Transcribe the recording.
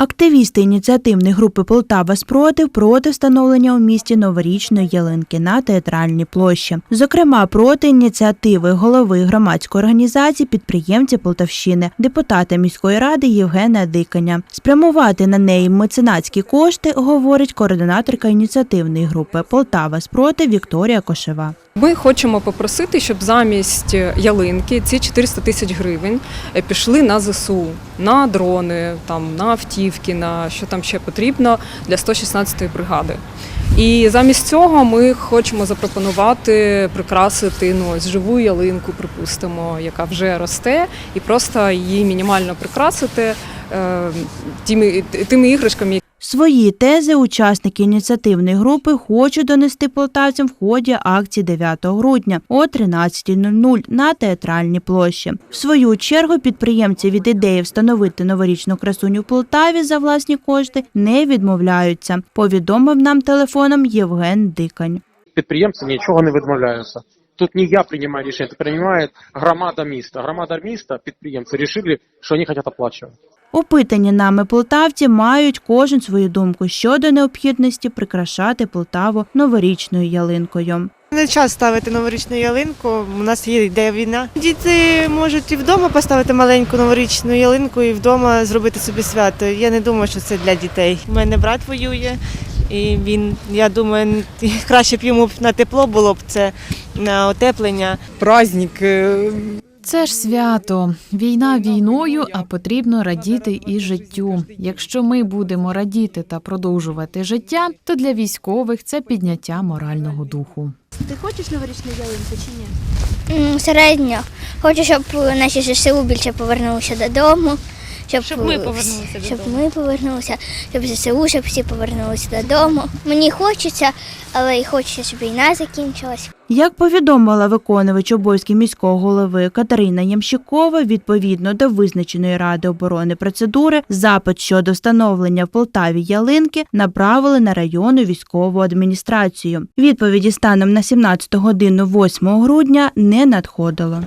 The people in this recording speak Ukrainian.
Активісти ініціативної групи Полтава спротив проти встановлення у місті новорічної ялинки на театральній площі. Зокрема, проти ініціативи голови громадської організації підприємці Полтавщини, депутата міської ради Євгена Диканя. Спрямувати на неї меценатські кошти, говорить координаторка ініціативної групи Полтава спротив Вікторія Кошева. Ми хочемо попросити, щоб замість ялинки ці 400 тисяч гривень е, пішли на ЗСУ, на дрони, там, на автівки, на що там ще потрібно для 116-ї бригади. І замість цього ми хочемо запропонувати прикрасити ну, ось живу ялинку, припустимо, яка вже росте, і просто її мінімально прикрасити е, тими, тими іграшками, Свої тези учасники ініціативної групи хочуть донести полтавцям в ході акції 9 грудня о 13.00 на театральній площі. В свою чергу підприємці від ідеї встановити новорічну красуню в Полтаві за власні кошти не відмовляються. Повідомив нам телефоном Євген Дикань. підприємці нічого не відмовляються. Тут не я приймаю рішення, це приймає громада міста. Громада міста, підприємці вирішили, що вони хочуть оплачувати. Опитані нами полтавці мають кожен свою думку щодо необхідності прикрашати Полтаву новорічною ялинкою. Не час ставити новорічну ялинку. У нас є йде війна. Діти можуть і вдома поставити маленьку новорічну ялинку і вдома зробити собі свято. Я не думаю, що це для дітей. У мене брат воює, і він, я думаю, краще б йому на тепло було б це на отеплення. праздник. Це ж свято. Війна війною, а потрібно радіти і життю. Якщо ми будемо радіти та продовжувати життя, то для військових це підняття морального духу. Ти хочеш новорічну ялинку чи ні? Середньо. Хочу, щоб наші ЗСУ більше повернулися додому. Щоб, Щоб ми повернулися Щоб додому. ми повернулися, щоб ЗСУ, щоб всі повернулися додому. Мені хочеться, але і хочеться, щоб війна закінчилась. Як повідомила виконувач обов'язків міського голови Катерина Ямщикова, відповідно до визначеної ради оборони процедури, запит щодо встановлення в Полтаві ялинки направили на районну військову адміністрацію. Відповіді станом на 17 годину 8 грудня не надходило.